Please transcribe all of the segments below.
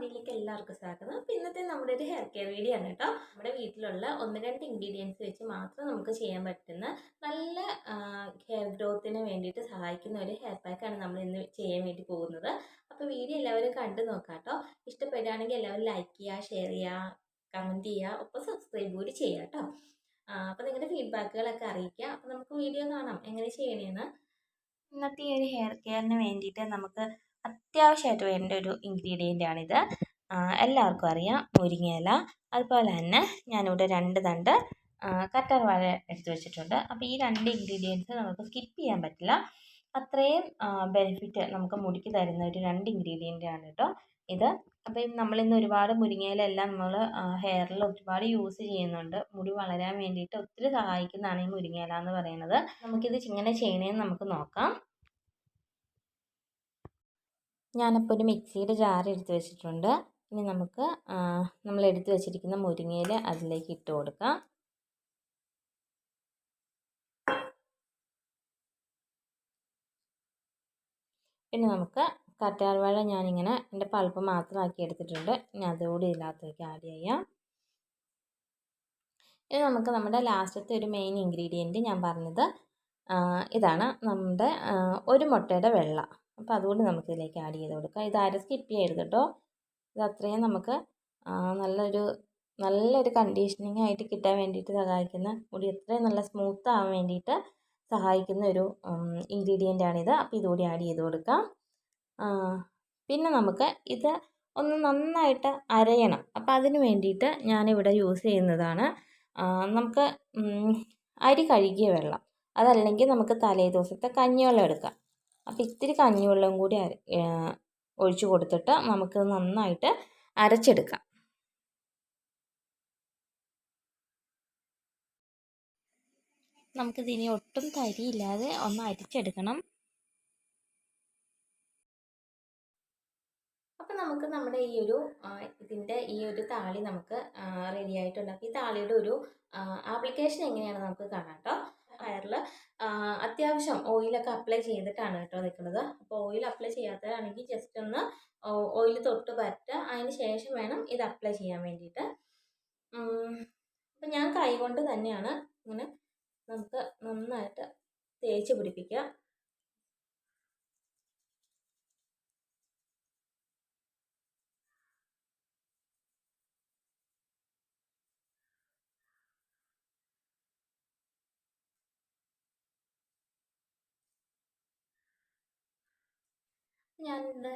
വീഡിയോയിലേക്ക് എല്ലാവർക്കും സ്വാഗതം. അപ്പോൾ ഇന്നത്തെ നമ്മുടെ ഒരു ഹെയർ കെയർ വീഡിയോ ആണ് കേട്ടോ. നമ്മുടെ വീട്ടിലുള്ള ഒന്ന് രണ്ട് ഇൻഗ്രീഡിയൻസ് വെച്ച് മാത്രം നമുക്ക് ചെയ്യാൻ പറ്റുന്ന നല്ല ഹെയർ ഗ്രോത്തിന് വേണ്ടിയിട്ട് സഹായിക്കുന്ന ഒരു ഹെയർ പാക്കാണ് നമ്മൾ ഇന്ന് ചെയ്യാൻ വേണ്ടി പോകുന്നത്. അപ്പോൾ വീഡിയോ എല്ലാവരും കണ്ടു നോക്കാം കേട്ടോ. ഇഷ്ടപ്പെടുകയാണെങ്കിൽ എല്ലാവരും ലൈക്ക് ചെയ്യുക ഷെയർ ചെയ്യുക കമന്റ് ചെയ്യുക ഒപ്പം സബ്സ്ക്രൈബ് കൂടി ചെയ്യുക കേട്ടോ. അപ്പോൾ നിങ്ങളുടെ ഫീഡ്ബാക്കുകളൊക്കെ അറിയിക്കുക. അപ്പോൾ നമുക്ക് വീഡിയോ കാണാം. എങ്ങനെ ചെയ്യണേന്ന്. ഇന്നത്തെ ഈ ഒരു ഹെയർ കെയറിന് വേണ്ടിയിട്ട് നമുക്ക് അത്യാവശ്യമായിട്ട് വേണ്ട ഒരു ഇൻഗ്രീഡിയന്റ് ആണിത്. എല്ലാവർക്കും അറിയാം മുരിങ്ങയില. അതുപോലെ തന്നെ ഞാനിവിടെ രണ്ട് തണ്ട് കറ്റാർ വാഴ എടുത്ത് വെച്ചിട്ടുണ്ട്. അപ്പോൾ ഈ രണ്ട് ഇൻഗ്രീഡിയൻസ് നമുക്ക് സ്കിപ്പ് ചെയ്യാൻ പറ്റില്ല. അത്രയും ബെനിഫിറ്റ് നമുക്ക് മുടിക്ക് തരുന്ന ഒരു രണ്ട് ഇൻഗ്രീഡിയന്റ് ആണ് കേട്ടോ ഇത്. അപ്പം നമ്മളിന്ന് ഒരുപാട് മുരിങ്ങയില എല്ലാം നമ്മൾ ഹെയറിൽ ഒരുപാട് യൂസ് ചെയ്യുന്നുണ്ട്. മുടി വളരാൻ വേണ്ടിയിട്ട് ഒത്തിരി സഹായിക്കുന്നതാണ് ഈ മുരിങ്ങയില എന്ന് പറയുന്നത്. നമുക്കിത് ഇങ്ങനെ ചെയ്യണേന്ന് നമുക്ക് നോക്കാം. ഞാനപ്പോൾ ഒരു മിക്സിയുടെ ജാർ എടുത്ത് വെച്ചിട്ടുണ്ട്. ഇനി നമുക്ക് നമ്മൾ എടുത്ത് വെച്ചിരിക്കുന്ന മുരിങ്ങയിൽ അതിലേക്ക് ഇട്ട് കൊടുക്കാം. പിന്നെ നമുക്ക് കറ്റാർവാഴ ഞാനിങ്ങനെ എന്റെ പൾപ്പ് മാത്രമാക്കി എടുത്തിട്ടുണ്ട്. ഇനി അതുകൂടി ഇതിനകത്തേക്ക് ആഡ് ചെയ്യാം. ഇനി നമുക്ക് നമ്മുടെ ലാസ്റ്റത്തെ ഒരു മെയിൻ ഇൻഗ്രീഡിയന്റ് ഞാൻ പറഞ്ഞത് ഇതാണ് നമ്മുടെ ഒരു മുട്ടയുടെ വെള്ള. അപ്പോൾ അതുകൊണ്ട് നമുക്ക് ഇതിലേക്ക് ആഡ് ചെയ്ത് കൊടുക്കാം. ഇത് ആരും സ്കിപ്പ് ചെയ്യരുത് കേട്ടോ ഇത് അത്രയും നമുക്ക് നല്ലൊരു നല്ലൊരു കണ്ടീഷനിങ് ആയിട്ട് കിട്ടാൻ വേണ്ടിയിട്ട് സഹായിക്കുന്ന മുടി അത്രയും നല്ല സ്മൂത്ത് ആവാൻ വേണ്ടിയിട്ട് സഹായിക്കുന്ന ഒരു ഇൻഗ്രീഡിയന്റ് ആണിത്. അപ്പോൾ ഇതുകൂടി ആഡ് ചെയ്ത് കൊടുക്കാം. പിന്നെ നമുക്ക് ഇത് ഒന്ന് നന്നായിട്ട് അരയണം. അപ്പോൾ അതിന് വേണ്ടിയിട്ട് ഞാനിവിടെ യൂസ് ചെയ്യുന്നതാണ് നമുക്ക് അരി കഴുകിയ വെള്ളം. അതല്ലെങ്കിൽ നമുക്ക് തലേ ദിവസത്തെ കഞ്ഞിവെള്ളം എടുക്കാം. അപ്പോൾ ഇത്തിരി കഞ്ഞിവെള്ളം കൂടി ഒഴിച്ചു കൊടുത്തിട്ട് നമുക്ക് നന്നായിട്ട് അരച്ചെടുക്കാം. നമുക്കിതിനി ഒട്ടും തരിയില്ലാതെ ഒന്ന് അരിച്ചെടുക്കണം. അപ്പം നമുക്ക് നമ്മുടെ ഈ ഒരു ഇതിന്റെ ഈ ഒരു താളി നമുക്ക് റെഡി ആയിട്ടുണ്ട്. അപ്പോൾ ഈ താളിയുടെ ഒരു ആപ്ലിക്കേഷൻ എങ്ങനെയാണ് നമുക്ക് കാണാം കേട്ടോ ഹെയറിൽ അത്യാവശ്യം ഓയിലൊക്കെ അപ്ലൈ ചെയ്തിട്ടാണ് കേട്ടോ നിൽക്കുന്നത് അപ്പോൾ ഓയിൽ അപ്ലൈ ചെയ്യാത്തതാണെങ്കിൽ ജസ്റ്റ് ഒന്ന് ഓയിൽ തൊട്ട് പറ്റുക അതിന് ശേഷം വേണം ഇത് അപ്ലൈ ചെയ്യാൻ വേണ്ടിയിട്ട്. അപ്പം ഞാൻ കൈ കൊണ്ട് തന്നെയാണ് ഇങ്ങനെ നമുക്ക് നന്നായിട്ട് തേച്ച് പിടിപ്പിക്കുക. ഞാനിവിടെ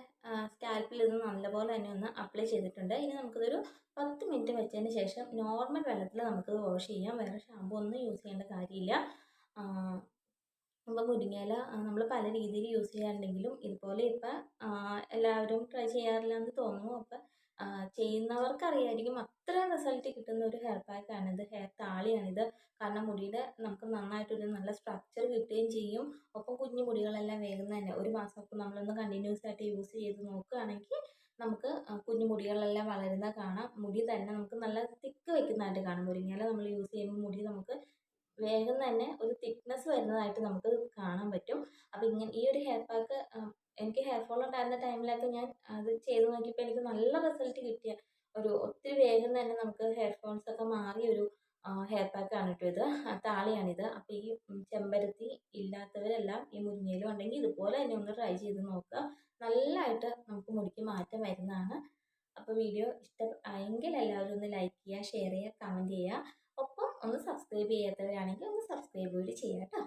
സ്കാൽപ്പിൽ ഇത് നല്ലപോലെ തന്നെ ഒന്ന് അപ്ലൈ ചെയ്തിട്ടുണ്ട്. ഇനി നമുക്കിതൊരു പത്ത് മിനിറ്റ് വെച്ചതിന് ശേഷം നോർമൽ വെള്ളത്തിൽ നമുക്കിത് വാഷ് ചെയ്യാം. വേറെ ഷാമ്പു ഒന്നും യൂസ് ചെയ്യേണ്ട കാര്യമില്ല. അപ്പോൾ മുരിങ്ങയില നമ്മൾ പല രീതിയിൽ യൂസ് ചെയ്യാറുണ്ടെങ്കിലും ഇതുപോലെ ഇപ്പം എല്ലാവരും ട്രൈ ചെയ്യാറില്ല എന്ന് തോന്നുന്നു. അപ്പം ചെയ്യുന്നവർക്കറിയായിരിക്കും. അത്ര റിസൾട്ട് കിട്ടുന്ന ഒരു ഹെയർ പാക്കാണിത് ഹെയർ താളിയാണിത് കാരണം മുടിയുടെ നമുക്ക് നന്നായിട്ടൊരു നല്ല സ്ട്രക്ചർ കിട്ടുകയും ചെയ്യും. ഒപ്പം കുഞ്ഞു മുടികളെല്ലാം വേഗം തന്നെ. ഒരു മാസമൊക്കെ നമ്മളൊന്ന് കണ്ടിന്യൂസ് ആയിട്ട് യൂസ് ചെയ്ത് നോക്കുകയാണെങ്കിൽ നമുക്ക് കുഞ്ഞു മുടികളെല്ലാം വളരുന്ന കാണാം. മുടി തന്നെ നമുക്ക് നല്ല തിക്ക് വെക്കുന്നതായിട്ട് കാണാം. മുരിങ്ങയില നമ്മൾ യൂസ് ചെയ്യുമ്പോൾ മുടി നമുക്ക് വേഗം തന്നെ ഒരു തിക്നെസ് വരുന്നതായിട്ട് നമുക്ക് കാണാൻ പറ്റും. അപ്പോൾ ഇങ്ങനെ ഈ ഒരു ഹെയർ പാക്ക് എനിക്ക് ഹെയർ ഫോൾ ഉണ്ടായിരുന്ന ടൈമിലൊക്കെ ഞാൻ അത് ചെയ്ത് നോക്കിയപ്പോൾ എനിക്ക് നല്ല റിസൾട്ട് കിട്ടിയ ഒരു ഒത്തിരി വേഗം തന്നെ നമുക്ക് ഹെയർ ഫോൾസ് ഒക്കെ മാറിയ ഒരു ഹെയർ പാക്കാണ് കേട്ടോ ഇത്. താളിയാണിത്. അപ്പോൾ ഈ ചെമ്പരത്തി ഇല്ലാത്തവരെല്ലാം ഈ മുരിങ്ങയിലും ഉണ്ടെങ്കിൽ ഇതുപോലെ തന്നെ ഒന്ന് ട്രൈ ചെയ്ത് നോക്കുക. നല്ലതായിട്ട് നമുക്ക് മുടിക്ക് മാറ്റം വരുന്നതാണ്. അപ്പോൾ വീഡിയോ ഇഷ്ടമായെങ്കിൽ എല്ലാവരും ഒന്ന് ലൈക്ക് ചെയ്യുക ഷെയർ ചെയ്യുക കമന്റ് ചെയ്യുക. ഒപ്പം ഒന്ന് സബ്സ്ക്രൈബ് ചെയ്യാത്തവരാണെങ്കിൽ ഒന്ന് സബ്സ്ക്രൈബ് കൂടി ചെയ്യാം കേട്ടോ.